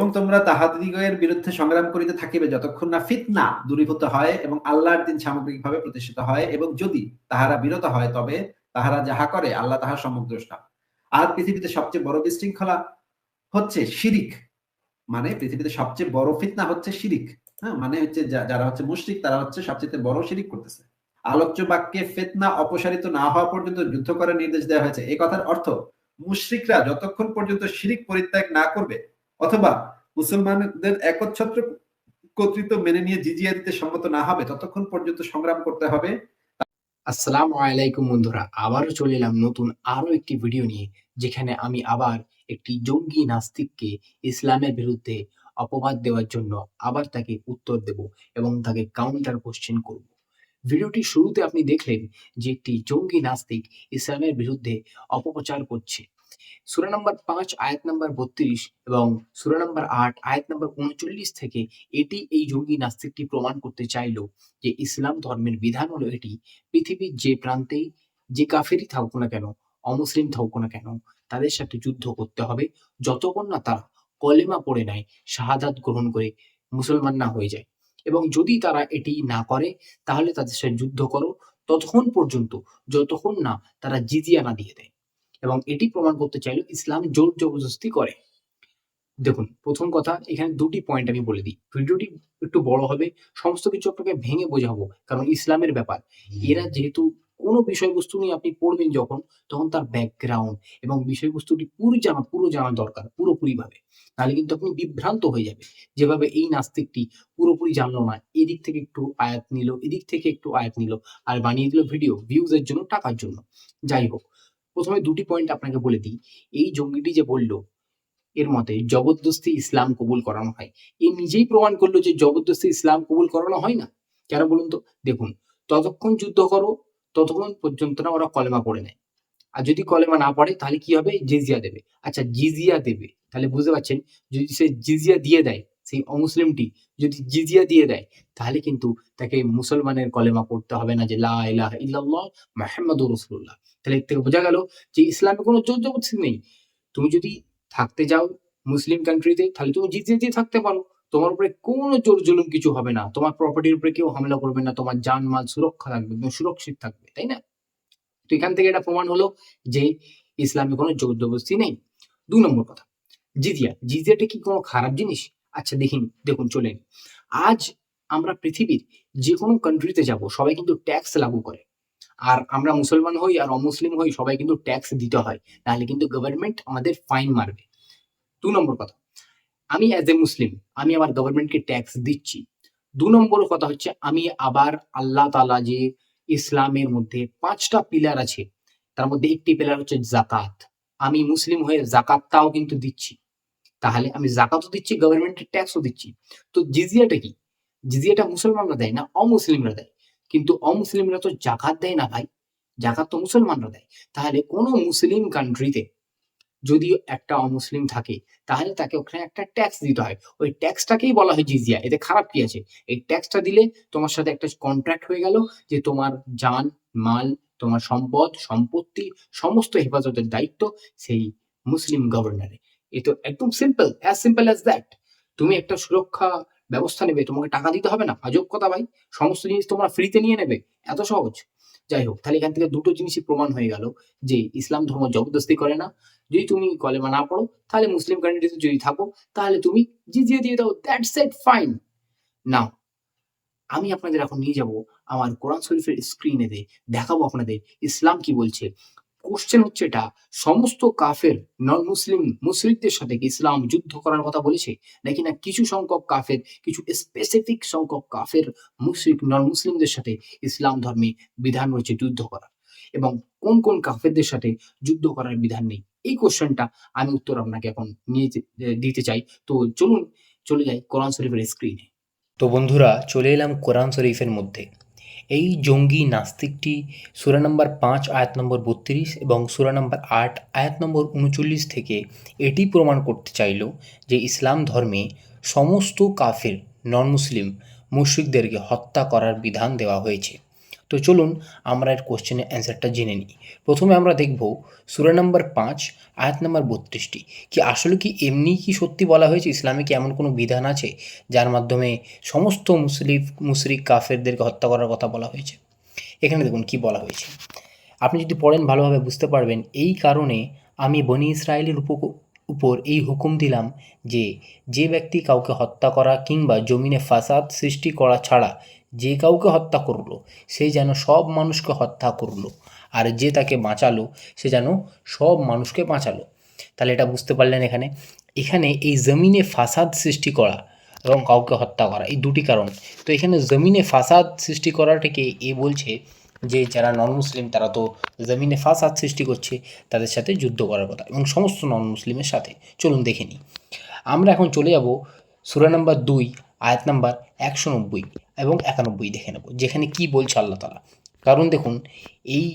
এবং তোমরা তাহাদিগের বিরুদ্ধে সংগ্রাম করিতে থাকিবে যতক্ষণ না ফিতনা দূরীভূত হয় এবং আল্লাহর দিন সামগ্রিকভাবে প্রতিষ্ঠিত হয় এবং যদি তাহারা বিরত হয়, তবে তাহারা যাহা করে, আল্লাহ তাহার সমুদ্রষ্টা আর পৃথিবীতে সবচেয়ে বড় বিশৃঙ্খলা হচ্ছে শিরিক। মানে পৃথিবীতে সবচেয়ে বড় ফিতনা হচ্ছে শিরিক। হ্যাঁ মানে হচ্ছে যারা হচ্ছে মুশরিক, তারা হচ্ছে সবচেয়ে বড় শিরিক করতেছে। আলোচ্য বাক্যে ফেতনা অপসারিত না হওয়া পর্যন্ত যুদ্ধ করার নির্দেশ দেওয়া হয়েছে। এই কথার অর্থ, মুশরিকরা যতক্ষণ পর্যন্ত শিরিক পরিত্যাগ না করবে অথবা মুসলমানদের একচ্ছত্র কর্তৃত্ব মেনে নিয়ে জিজিয়া দিতে সম্মত না হবে, ততক্ষণ পর্যন্ত সংগ্রাম করতে হবে। আসসালামু আলাইকুম বন্ধুরা, আবারও চলে এলাম নতুন আরও একটি ভিডিও নিয়ে, যেখানে আমি আবার একটি জঙ্গি নাস্তিককে ইসলামের বিরুদ্ধে অপবাদ দেওয়ার জন্য আবার তাকে উত্তর দেব এবং তাকে কাউন্টার কোশ্চেন করব। ভিডিওটি শুরুতে আপনি দেখলেন যে একটি জঙ্গি নাস্তিক ইসলামের বিরুদ্ধে অপপ্রচার করছে। সূরা নাম্বার পাঁচ, আয়াত নাম্বার বত্রিশ এবং সূরা নাম্বার আট, আয়াত নাম্বার উনচল্লিশ থেকে এটি এই জঙ্গি নাস্তিকটি প্রমাণ করতে চাইলো যে ইসলাম ধর্মের বিধান হলো এটি, পৃথিবীর যে প্রান্তেই যে কাফেরই থাকুক না কেন, অমুসলিম থাকুক না কেন, তাদের সাথে যুদ্ধ করতে হবে, যতক্ষণ না তারা কলেমা পড়ে নেয়, শাহাদাত গ্রহণ করে মুসলমান না হয়ে যায়। এবং যদি তারা এটি না করে, তাহলে তাদের সাথে যুদ্ধ করো, ততক্ষণ পর্যন্ত, যতক্ষণ না তারা জিজিয়া না দিয়ে দেয়। এবং এটি প্রমাণ করতে চাইলো ইসলাম জোর জবরদস্তি করে। দেখুন, প্রথম কথা, এখানে দুটি পয়েন্ট আমি বলে দিই। ভিডিওটি একটু বড় হবে, সমস্ত কিছু আপনাকে ভেঙে বোঝাবো, কারণ ইসলামের ব্যাপার। এরা যেহেতু কোনো বিষয়বস্তু নিয়ে আপনি পড়বেন যখন, তখন তার ব্যাকগ্রাউন্ড এবং বিষয়বস্তুটি পুরো জানা পুরো জানা দরকার পুরোপুরি ভাবে নাহলে কিন্তু আপনি বিভ্রান্ত হয়ে যাবে যেভাবে এই নাস্তিকটি পুরোপুরি জানলো না, এদিক থেকে একটু আয়াত নিল, এদিক থেকে একটু আয়াত নিল, আর বানিয়ে দিল ভিডিও ভিউজের জন্য, টাকার জন্য। যাই হোক প্রথমে দুটি পয়েন্ট আপনাকে বলে দিই। এই জঙ্গিটি যে বলল, এর মতে জবরদস্তি ইসলাম কবুল করানো হয়। এ নিজেই প্রমাণ করল যে জবরদস্তি ইসলাম কবুল করানো হয় না। কেন বলুন তো? দেখুন, ততক্ষণ যুদ্ধ করো, ততক্ষণ পর্যন্ত না ওরা কলেমা পড়ে নেয়। আর যদি কলেমা না পড়ে, তাহলে কি হবে? জিজিয়া দেবে। আচ্ছা জিজিয়া দেবে। তাহলে বুঝতে পারছেন, যদি সে জিজিয়া দিয়ে দেয়, সেই অমুসলিমটি যদি জিজিয়া দিয়ে দেয়, তাহলে কিন্তু তাকে মুসলমানের কলেমা পড়তে হবে না যে লা ইলাহা ইল্লাল্লাহ মুহাম্মাদুর রাসূলুল্লাহ। তাহলে এর থেকে বোঝা গেল যে ইসলামে কোনো জোর জবরদস্তি নেই। তুমি যদি থাকতে যাও মুসলিম কান্ট্রিতে তাহলে তুমি জিজিয়া দিয়ে থাকতে পারো। তোমার উপরে কোনো জোর জুলুম কিছু হবে না। তোমার প্রপার্টির উপরে কেউ হামলা করবে না। তোমার জান মাল সুরক্ষা থাকবে, একদম সুরক্ষিত থাকবে, তাই না? তো এখান থেকে এটা প্রমাণ হলো যে ইসলামে কোনো জোর জবরদস্তি নেই। দু নম্বর কথা, জিজিয়া। জিজিয়াটা কি কোনো খারাপ জিনিস? আচ্ছা দেখিন দেখুন, চলেন। আজ আমরা পৃথিবীর যে কোনো কান্ট্রিতে যাব, সবাই কিন্তু ট্যাক্স লাগু করে। আর আমরা মুসলমান হই আর অমুসলিম হই, সবাই কিন্তু ট্যাক্স দিতে হয়। তাহলে কিন্তু গভর্নমেন্ট আমাদের ফাইন মারবে। দু নম্বর কথা, আমি অ্যাজ এ মুসলিম, আমি আমার গভর্নমেন্টকে ট্যাক্স দিচ্ছি। দু নম্বর কথা হচ্ছে, আমি আবার আল্লাহ তালা যে ইসলামের মধ্যে পাঁচটা পিলার আছে, তার মধ্যে একটি পিলার হচ্ছে জাকাত আমি মুসলিম হয়ে জাকাতটাও কিন্তু দিচ্ছি। তাহলে আমি জাকাতও দিচ্ছি গভর্নমেন্টের ট্যাক্সও দিচ্ছি। তো জিজিয়াটা কি? জিজিয়াটা মুসলমানরা দেয় না, অমুসলিমরা দেয়। কিন্তু অমুসলিমরা তো জাকাত দেয় না ভাই। জাকাত তো মুসলমানরা দেয়। তাহলে কোনো মুসলিম কান্ট্রিতে যদি একটা অমুসলিম থাকে, তাহলে তাকে ওখানে একটা ট্যাক্স দিতে হয়। ওই ট্যাক্সটাকেই বলা হয় জিজিয়া। এতে খারাপ কি আছে? এই ট্যাক্সটা দিলে তোমার সাথে একটা কন্ট্রাক্ট হয়ে গেল যে তোমার জান, মাল, তোমার সম্পদ, সম্পত্তি, সমস্ত হেফাজতের দায়িত্ব সেই মুসলিম গভর্নরে এ তো একদম simple as simple as that তুমি একটা সুরক্ষা ব্যবস্থা নেবে, তোমাকে টাকা দিতে হবে না। আজব কথা ভাই, সমস্ত জিনিস তোমরা ফ্রিতে নিয়ে নেবে, এত সহজ। যাই হোক, তাহলে এখান থেকে দুটো জিনিসই প্রমাণ হয়ে গেল, যে ইসলাম ধর্ম জবরদস্তি করে না। যদি তুমি কলেমা না পড়ো, তাহলে মুসলিম কান্ট্রিতে যদি থাকো, তাহলে তুমি জিজিয়ে দিয়ে দাও দ্যাটস এট ফাইন নাও আমি আপনাদের এখন নিয়ে যাব আমার কোরআন শরীফের স্ক্রিনে দিয়ে দেখাবো আপনাদের ইসলাম কি বলছে। কোশ্চেন হচ্ছে এটা, সমস্ত কাফের নন মুসলিম মুসলিমদের সাথে কি ইসলাম যুদ্ধ করার কথা বলেছে? নাকি না কিছু সংখ্যক কাফের, কিছু স্পেসিফিক সংখ্যক কাফের মুসলিম নন মুসলিমদের সাথে ইসলাম ধর্মে বিধান রয়েছে যুদ্ধ করার? এবং কোন কোন কাফেরদের সাথে যুদ্ধ করার বিধান নেই? এই কোশ্চেনটা আমি উত্তর আপনাকে এখন নিয়ে দিতে চাই। তো চলুন, চলে যাই কোরআন শরীফের স্ক্রিনে তো বন্ধুরা, চলে এলাম কোরআন শরীফের মধ্যে। এই জঙ্গি নাস্তিকটি সূরা নম্বর পাঁচ, আয়াত নম্বর বত্রিশ এবং সূরা নম্বর আট, আয়াত নম্বর উনচল্লিশ থেকে এটি প্রমাণ করতে চাইল যে ইসলাম ধর্মে সমস্ত কাফের নন মুসলিম মুশ্রিকদেরকে হত্যা করার বিধান দেওয়া হয়েছে। তো চলুন আমরা এর কোশ্চেনের অ্যান্সারটা জেনে নিই। প্রথমে আমরা দেখব সূরা নম্বর পাঁচ, আয়াত নম্বর বত্রিশটি। কি আসলে কি এমনি কি সত্যি বলা হয়েছে? ইসলামে কি এমন কোনো বিধান আছে যার মাধ্যমে সমস্ত মুসলিম মুশরিক, কাফেরদেরকে হত্যা করার কথা বলা হয়েছে? এখানে দেখুন কি বলা হয়েছে। আপনি যদি পড়েন ভালোভাবে বুঝতে পারবেন, এই কারণে আমি বনি ইসরায়েলের উপ- উপর এই হুকুম দিলাম যে যে ব্যক্তি কাউকে হত্যা করা কিংবা জমিনে ফাসাদ সৃষ্টি করা ছাড়া যে কাউকে হত্যা করল, সে যেন সব মানুষকে হত্যা করল। আর যে তাকে বাঁচালো, সে যেন সব মানুষকে বাঁচালো। তাহলে এটা বুঝতে পারলেন এখানে। এখানে এই জমিনে ফাসাদ সৃষ্টি করা এবং কাউকে হত্যা করা, এই দুটি কারণ। তো এখানে জমিনে ফাসাদ সৃষ্টি করাটাকে এ বলছে যে যারা নন মুসলিম তারা তো জমিনে ফাসাদ সৃষ্টি করছে, তাদের সাথে যুদ্ধ করার কথা এবং সমস্ত নন মুসলিমের সাথে। চলুন দেখে নিই। আমরা এখন চলে যাব সূরা নাম্বার দুই, আয়াত নাম্বার একশো নব্বই এবং একানব্বই দেখে নেব, যেখানে কি বলছে আল্লাহ তালা। কারণ দেখুন, এই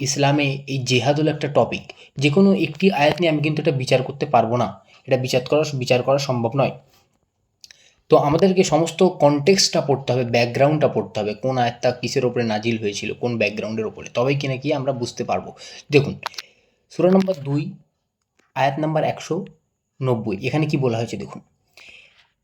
ইসলামে এই জেহাদ হলো একটা টপিক যে কোনো একটি আয়াত নিয়ে আমি কিন্তু এটা বিচার করতে পারব না। এটা বিচার করা বিচার করা সম্ভব নয়। তো আমাদেরকে সমস্ত কনটেক্সটটা পড়তে হবে ব্যাকগ্রাউন্ডটা পড়তে হবে, কোন আয়াতটা কিসের ওপরে নাজিল হয়েছিল, কোন ব্যাকগ্রাউন্ডের ওপরে তবেই কিনা কি আমরা বুঝতে পারব। দেখুন, সূরা নম্বর দুই, আয়াত নাম্বার একশো নব্বই, এখানে কি বলা হয়েছে দেখুন।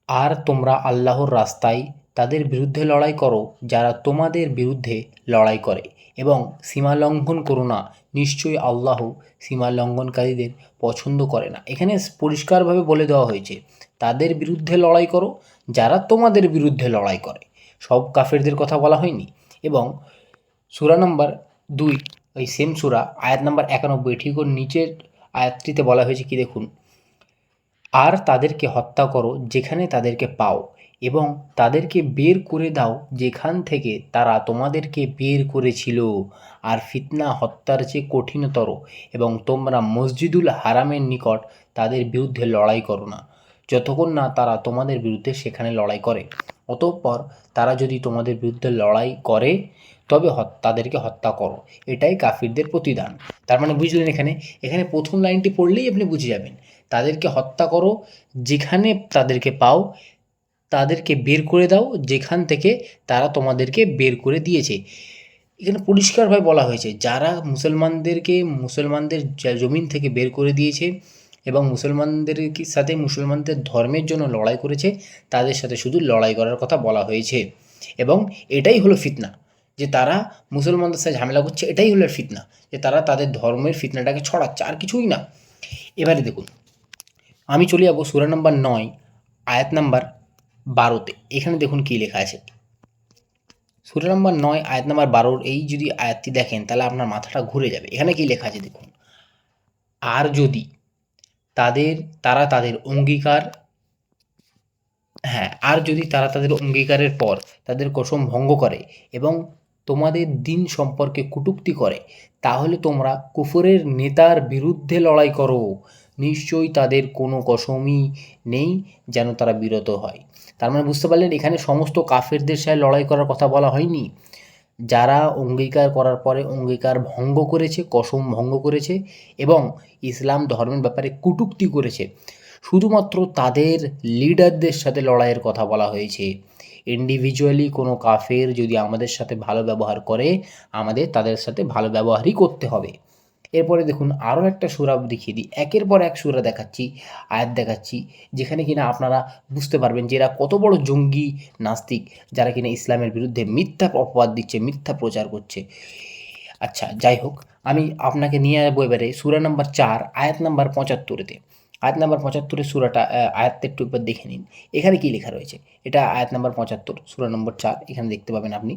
আর তোমরা আল্লাহর রাস্তায় তাদের বিরুদ্ধে লড়াই করো, যারা তোমাদের বিরুদ্ধে লড়াই করে। এবং সীমা লঙ্ঘন করো না, নিশ্চয়ই আল্লাহ সীমা লঙ্ঘনকারীদের পছন্দ করে না। এখানে পরিষ্কারভাবে বলে দেওয়া হয়েছে, তাদের বিরুদ্ধে লড়াই করো, যারা তোমাদের বিরুদ্ধে লড়াই করে। সব কাফেরদের কথা বলা হয়নি। এবং সুরা নাম্বার দুই, ওই সেম সুরা, আয়াত নাম্বার একানব্বই, ঠিক ওর নিচের আয়াতটিতে বলা হয়েছে কি দেখুন আর তাদেরকে হত্যা করো যেখানে তাদেরকে পাও এবং তাদেরকে বের করে দাও যেখান থেকে তারা তোমাদেরকে বের করেছিল। আর ফিতনা হত্যার চেয়ে কঠিনতর এবং তোমরা মসজিদুল হারামের নিকট তাদের বিরুদ্ধে লড়াই করো না। যতক্ষণ না তারা তোমাদের বিরুদ্ধে সেখানে লড়াই করে। অতঃপর তারা যদি তোমাদের বিরুদ্ধে লড়াই করে, তবে তাদেরকে হত্যা করো। এটাই কাফিরদের প্রতিদান। তার মানে বুঝলেন এখানে? এখানে প্রথম লাইনটি পড়লেই আপনি বুঝে যাবেন। তাদেরকে হত্যা করো, যেখানে তাদেরকে পাও, তাদেরকে বের করে দাও, যেখান থেকে তারা তোমাদেরকে বের করে দিয়েছে। এখানে পরিষ্কারভাবে বলা হয়েছে, যারা মুসলমানদেরকে, মুসলমানদের জমিন থেকে বের করে দিয়েছে এবং মুসলমানদের সাথে মুসলমানদের ধর্মের জন্য লড়াই করেছে, তাদের সাথে শুধু লড়াই করার কথা বলা হয়েছে। এবং এটাই হলো ফিতনা, যে তারা মুসলমানদের সাথে ঝামেলা করছে, এটাই হলো ফিতনা, যে তারা তাদের ধর্মের ফিতনাটাকে ছড়াচ্ছে, আর কিছুই না। এবারে দেখুন আমি চলে যাব সূরা নম্বর নয়, আয়াত নাম্বার বারোতে। এখানে দেখুন কী লেখা আছে। সূরা নম্বর নয়, আয়াত নাম্বার বারোর এই যদি আয়াতটি দেখেন, তাহলে আপনার মাথাটা ঘুরে যাবে। এখানে কী লেখা আছে দেখুন, আর যদি তাদের, তারা তাদের অঙ্গীকার হ্যাঁ আর যদি তারা তাদের অঙ্গীকারের পর তাদের কসম ভঙ্গ করে এবং তোমাদের দিন সম্পর্কে কটূক্তি করে, তাহলে তোমরা কুফরের নেতার বিরুদ্ধে লড়াই করো। নিশ্চয়ই তাদের কোনো কসমই নেই যেন তারা বিরত হয়। তার মানে বুঝতে পারলেন, এখানে সমস্ত কাফেরদের সাথে লড়াই করার কথা বলা হয়নি। যারা অঙ্গীকার করার পরে অঙ্গীকার ভঙ্গ করেছে, কসম ভঙ্গ করেছে এবং ইসলাম ধর্মের ব্যাপারে কটূক্তি করেছে, শুধুমাত্র তাদের লিডারদের সাথে লড়াইয়ের কথা বলা হয়েছে। ইন্ডিভিজুয়ালি কোনো কাফের যদি আমাদের সাথে ভালো ব্যবহার করে, আমাদের তাদের সাথে ভালো ব্যবহারই করতে হবে। এরপরে দেখুন আরও একটা সুরা দেখিয়ে দিই। একের পর এক সুরা দেখাচ্ছি আয়াত দেখাচ্ছি যেখানে কিনা আপনারা বুঝতে পারবেন যে এরা কত বড় জঙ্গি নাস্তিক যারা কিনা ইসলামের বিরুদ্ধে মিথ্যা অপবাদ দিচ্ছে মিথ্যা প্রচার করছে। আচ্ছা যাই হোক আমি আপনাকে নিয়ে যাব এবারে সুরা নাম্বার চার আয়াত নাম্বার পঁচাত্তরেতে। আয়াত নাম্বার পঁচাত্তরের সুরাটা আহ, আয়াতটা একটু একবার দেখে নিন। এখানে কি লেখা রয়েছে? এটা আয়াত নাম্বার পঁচাত্তর সুরা নম্বর চার এখানে দেখতে পাবেন আপনি।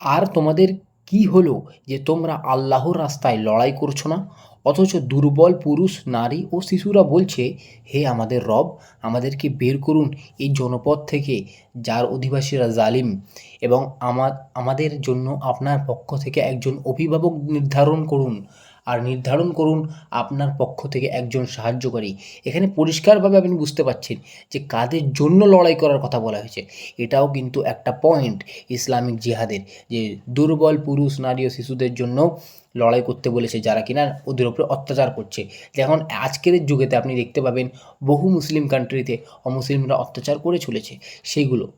আর তোমাদের কি হলো যে তোমরা আল্লাহর রাস্তায় লড়াই করছ না? অথচ দুর্বল পুরুষ, নারী ও শিশুরা বলছে, হে আমাদের রব, আমাদেরকে বের করুন এই জনপদ থেকে, যার অধিবাসীরা জালিম এবং আমার আমাদের জন্য আপনার পক্ষ থেকে একজন অভিভাবক নির্ধারণ করুন। আর নির্ধারণ করুন আপনার পক্ষ থেকে একজন সাহায্যকারী। এখানে পরিষ্কারভাবে আপনি বুঝতে পারছেন যে কাদের জন্য লড়াই করার কথা বলা হয়েছে। এটাও কিন্তু একটা পয়েন্ট ইসলামিক জিহাদের যে দুর্বল পুরুষ, নারী ও শিশুদের জন্য লড়াই করতে বলেছে যারা কিনা ওদের উপরে অত্যাচার করছে। যেমন আজকের যুগেতে আপনি দেখতে পাবেন বহু মুসলিম কান্ট্রিতে অমুসলিমরা অত্যাচার করে চলেছে। সেইগুলো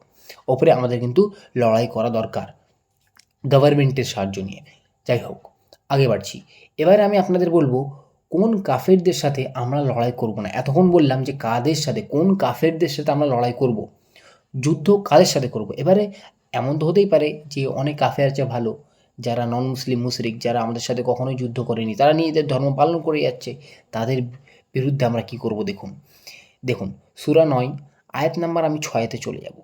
ওপরে আমাদের কিন্তু লড়াই করা দরকার। গভর্নমেন্টের সাহায্য নিয়ে। যাই হোক। আগে বাড়ছি। এবারে আমি আপনাদের বলব, কোন কাফেরদের সাথে আমরা লড়াই করব না? এতক্ষণ বললাম যে কাদের সাথে, কোন কাফেরদের সাথে আমরা লড়াই করব? যুদ্ধ কাদের সাথে করব? এবারে এমন তো হতেই পারে যে অনেক কাফের আছে ভালো, যারা নন মুসলিম মুশরিক, যারা আমাদের সাথে কখনোই যুদ্ধ করেনি, তারা নিজেদের ধর্ম পালন করে যাচ্ছে, তাদের বিরুদ্ধে আমরা কি করব দেখুন। দেখুন, সুরা নয়, আয়াত নাম্বার আমি ছয়তে চলে যাব।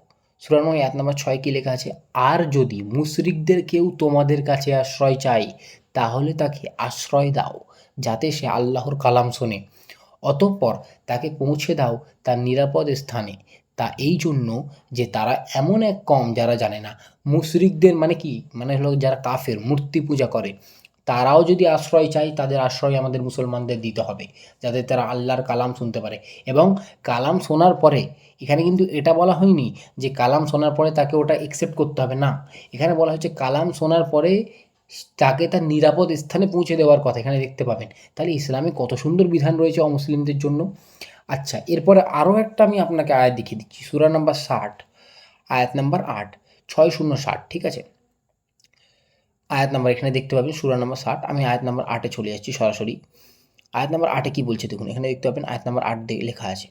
সুরা নয় আয়াত নাম্বার ছয় কী লেখা আছে? আর যদি মুশরিকদের কেউ তোমাদের কাছে আশ্রয় চাই তাহলে তাকে আশ্রয় দাও, যাতে সে আল্লাহর কালাম শোনে। অতঃপর তাকে পৌঁছে দাও তার নিরাপদ স্থানে। তা এই জন্য যে তারা এমন এক কম যারা জানে না। মুশরিকদের মানে কি? মানে হলো যারা কাফের, মূর্তি পূজা করে। তারাও যদি আশ্রয় চায়, তাদের আশ্রয় আমাদের মুসলমানদের দিতে হবে, যাতে তারা আল্লাহর কালাম শুনতে পারে। এবং কালাম শোনার পরে, এখানে কিন্তু এটা বলা হয়নি যে কালাম শোনার পরে তাকে ওটা একসেপ্ট করতে হবে, না। এখানে বলা হচ্ছে কালাম শোনার পরে তাকে তার নিরাপদ স্থানে পৌঁছে দেওয়ার কথা, এখানে দেখতে পাবেন। তাহলে ইসলামে কত সুন্দর বিধান রয়েছে অমুসলিমদের জন্য। আচ্ছা এরপরে আরও একটা আমি আপনাকে আয়াত দেখিয়ে দিচ্ছি। সুরা নাম্বার ষাট, আয়াত নাম্বার আট, ছয় শূন্য ষাট, ঠিক আছে? আয়াত নাম্বার এখানে দেখতে পাবেন, সুরা নাম্বার ষাট। আমি আয়াত নাম্বার আটে চলে যাচ্ছি সরাসরি। আয়াত নাম্বার আটে কী বলছে দেখুন, এখানে দেখতে পাবেন, আয়াত নাম্বার আট লেখা আছে।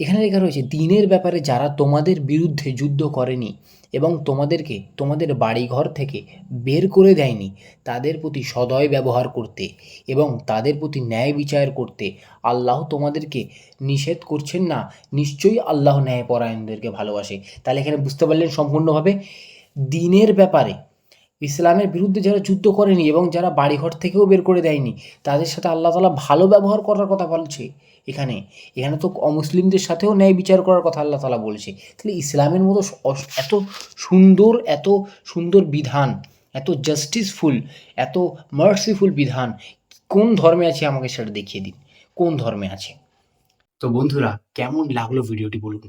এখানে লেখা রয়েছে, দিনের ব্যাপারে যারা তোমাদের বিরুদ্ধে যুদ্ধ করেনি এবং তোমাদেরকে তোমাদের বাড়িঘর থেকে বের করে দেয়নি, তাদের প্রতি সদয় ব্যবহার করতে এবং তাদের প্রতি ন্যায় বিচার করতে আল্লাহ তোমাদেরকে নিষেধ করছেন না, নিশ্চয়ই আল্লাহ ন্যায়পরায়ণদেরকে ভালোবাসে। তাহলে এখানে বুঝতে পারলেন সম্পূর্ণভাবে, দিনের ব্যাপারে ইসলামের বিরুদ্ধে যারা যুদ্ধ করেনি এবং যারা বাড়িঘর থেকেও বের করে দেয়নি, তাদের সাথে আল্লাহ তালা ভালো ব্যবহার করার কথা বলছে এখানে। এখানে তো অমুসলিমদের সাথেও ন্যায় বিচার করার কথা আল্লাহ তালা বলছে। তাহলে ইসলামের মতো এত সুন্দর এত সুন্দর বিধান, এত জাস্টিসফুল এত মার্সিফুল বিধান কোন ধর্মে আছে আমাকে সেটা দেখিয়ে দিন? কোন ধর্মে আছে? তো বন্ধুরা, কেমন লাগল ভিডিওটি বলুন?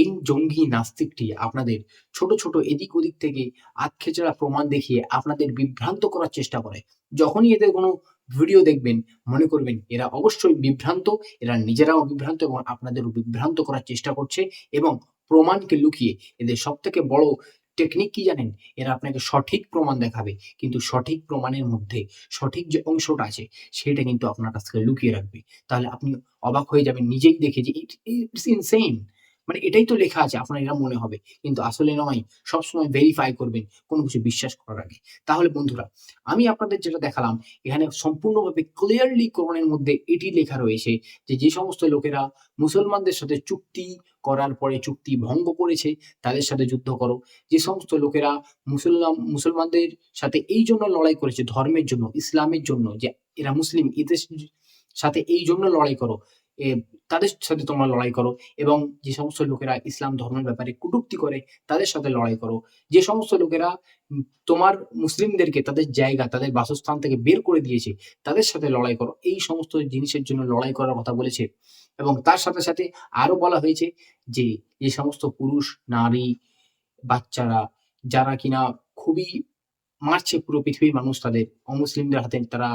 এই জঙ্গি নাস্তিকটি আপনাদের ছোট ছোট এদিক ওদিক থেকে আতখেচড়া প্রমাণ দেখিয়ে আপনাদের বিভ্রান্ত করার চেষ্টা করে। যখনই এদের কোনো ভিডিও দেখবেন, মনে করবেন এরা অবশ্যই বিভ্রান্ত, এরা নিজেরাও বিভ্রান্ত এবং আপনাদেরও বিভ্রান্ত করার চেষ্টা করছে এবং প্রমাণকে লুকিয়ে এদের সব থেকে বড় টেকনিক কি জানেন? এরা আপনাকে সঠিক প্রমাণ দেখাবে, কিন্তু সঠিক প্রমাণের মধ্যে সঠিক যে অংশটা আছে, সেটা কিন্তু আপনার কাছ থেকে লুকিয়ে রাখবে। তাহলে আপনি অবাক হয়ে যাবেন, নিজেই দেখে যে ইটস ইনসেইন মানে এটাই তো লেখা আছে, আপনার এরা মনে হবে। কিন্তু আসলে নয়, সবসময় ভেরিফাই করবেন কোনো কিছু বিশ্বাস করার আগে। তাহলে বন্ধুরা, আমি আপনাদের যেটা দেখালাম, এখানে সম্পূর্ণভাবে ক্লিয়ারলি কোরআনের মধ্যে এটি লেখা রয়েছে যে যে সমস্ত লোকেরা মুসলমানদের সাথে চুক্তি করার পরে চুক্তি ভঙ্গ করেছে, তাদের সাথে যুদ্ধ করো। যে সমস্ত লোকেরা মুসলমান, মুসলমানদের সাথে এই জন্য লড়াই করেছে ধর্মের জন্য, ইসলামের জন্য, যে এরা মুসলিম, এদের সাথে এই জন্য লড়াই করো। তাদের সাথে তোমরা লড়াই করো এবং যে সমস্ত লোকেরা ইসলাম ধর্মের ব্যাপারে কটূক্তি করে, তাদের সাথে লড়াই করো। যে সমস্ত লোকেরা তোমার মুসলিমদেরকে তাদের জায়গা, তাদের বাসস্থান থেকে বের করে দিয়েছে, তাদের সাথে লড়াই করো। এই সমস্ত জিনিসের জন্য লড়াই করার কথা বলেছে এবং তার সাথে সাথে আরও বলা হয়েছে যে যে সমস্ত পুরুষ, নারী, বাচ্চারা, যারা কিনা খুবই মারছে পুরো পৃথিবীর মানুষ তাদের, অমুসলিমদের হাতে তারা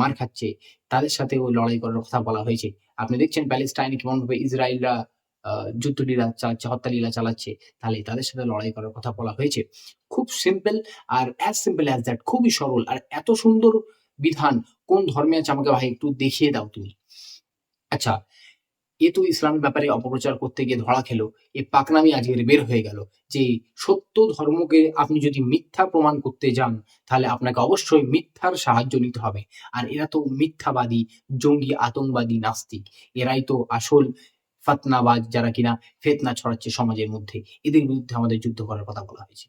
মার খাচ্ছে, তাদের সাথে ওই লড়াই করার কথা বলা হয়েছে। আপনি দেখছেন প্যালেস্টাইনে কেমনভাবে ইসরায়েলরা যুদ্ধ লীলা চালাচ্ছে হত্যা লীলা চালাচ্ছে, তাহলে তাদের সাথে লড়াই করার কথা বলা হয়েছে। খুব সিম্পল আর অ্যাজ সিম্পল অ্যাজ দ্যাট খুবই সরল আর এত সুন্দর বিধান কোন ধর্মে আছে আমাকে ভাই একটু দেখিয়ে দাও তুমি। আচ্ছা এ তো ইসলামের ব্যাপারে অপপ্রচার করতে গিয়ে ধরা খেলো। এ পাকনামি আজকের বের হয়ে গেল। যে সত্য ধর্মকে আপনি যদি মিথ্যা প্রমাণ করতে যান, তাহলে আপনাকে অবশ্যই মিথ্যার সাহায্য নিতে হবে। আর এরা তো মিথ্যাবাদী, জঙ্গি, আতঙ্কবাদী, নাস্তিক। এরাই তো আসল ফাতনাবাজ যারা কিনা ফেতনা ছড়াচ্ছে সমাজের মধ্যে। এদের বিরুদ্ধে আমাদের যুদ্ধ করার কথা বলা হয়েছে।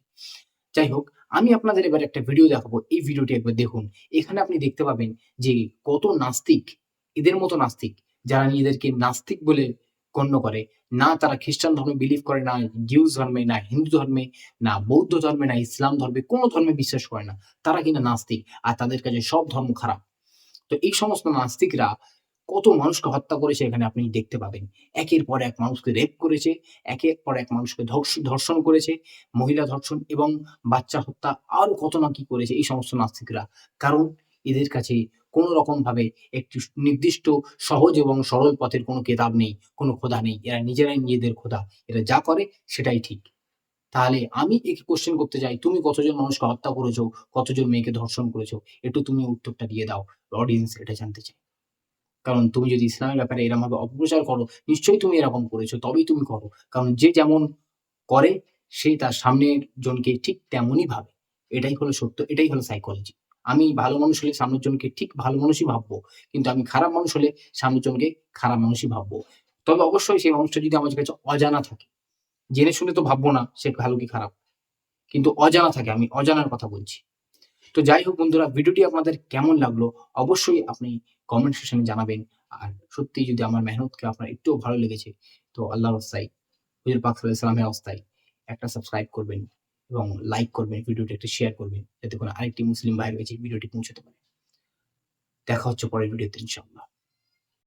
যাই হোক, আমি আপনাদের এবার একটা ভিডিও দেখাবো। এই ভিডিওটি একবার দেখুন। এখানে আপনি দেখতে পাবেন যে কত নাস্তিক, এদের মতো নাস্তিক। যারা নিজেদেরকে নাস্তিক বলে গণ্য করে, না তারা খ্রিস্টান ধর্মে বিলিভ করে, না জিউস ধর্মে, না হিন্দু ধর্মে, না বৌদ্ধ ধর্মে, না ইসলাম ধর্মে, কোনো ধর্মে বিশ্বাস করে না। তারা কিনা নাস্তিক আর তাদের কাছে সব ধর্ম খারাপ। তো এই সমস্ত নাস্তিকরা কত মানুষকে হত্যা করেছে এখানে আপনি দেখতে পাবেন। একের পর এক মানুষকে রেপ করেছে, একের পর এক মানুষকে ধর্ষ- ধর্ষণ করেছে, মহিলা ধর্ষণ এবং বাচ্চা হত্যা আরও কত না কি করেছে এই সমস্ত নাস্তিকরা। কারণ এদের কাছে কোন রকম ভাবে একটি নির্দিষ্ট সহজ এবং সরল পথের কোনো কেতাব নেই, কোনো খোদা নেই। এরা নিজেরাই নিজেদের খোদা। এরা যা করে সেটাই ঠিক। তাহলে আমি একে কোশ্চেন করতে চাই? তুমি কতজন মানুষকে হত্যা করেছ? কতজন মেয়েকে ধর্ষণ করেছ? একটু তুমি উত্তরটা দিয়ে দাও। অডিয়েন্স এটা জানতে চাই। কারণ তুমি যদি ইসলামের ব্যাপারে এরকম ভাবে অপপ্রচার করো, নিশ্চয়ই তুমি এরকম করেছ, তবেই তুমি করো। কারণ যে যেমন করে, সে তার সামনের জনকে ঠিক তেমনই ভাবে। এটাই হলো সত্য, এটাই হলো সাইকোলজি আমি ভালো মানুষ হলে সামনের জনকে ঠিক ভালো মানুষই ভাববো, কিন্তু আমি খারাপ মানুষ হলে সামনের জনকে খারাপ মানুষই ভাববো। তবে অবশ্যই সেই মানুষটা যদি আমার কাছে অজানা থাকে, জেনে শুনে তো ভাববো না সে ভালো কি খারাপ, কিন্তু অজানা থাকে, আমি অজানার কথা বলছি। তো যাই হোক বন্ধুরা, ভিডিওটি আপনাদের কেমন লাগল অবশ্যই আপনি কমেন্ট সেকশনে জানাবেন, আর সত্যি যদি আমার মেহনতকে আপনার একটুও ভালো লেগেছে, তো আল্লাহর অবস্থায় হুজুর পাক আলাইহি সাল্লামের একটা সাবস্ক্রাইব করবেন। এবং লাইক করবেন, ভিডিওটি একটু শেয়ার করবেন, যাতে কোনো আরেকটি মুসলিম ভাই রয়েছে ভিডিওটি পৌঁছতে পারে। দেখা হচ্ছে পরের ভিডিওতে, ইনশাআল্লাহ।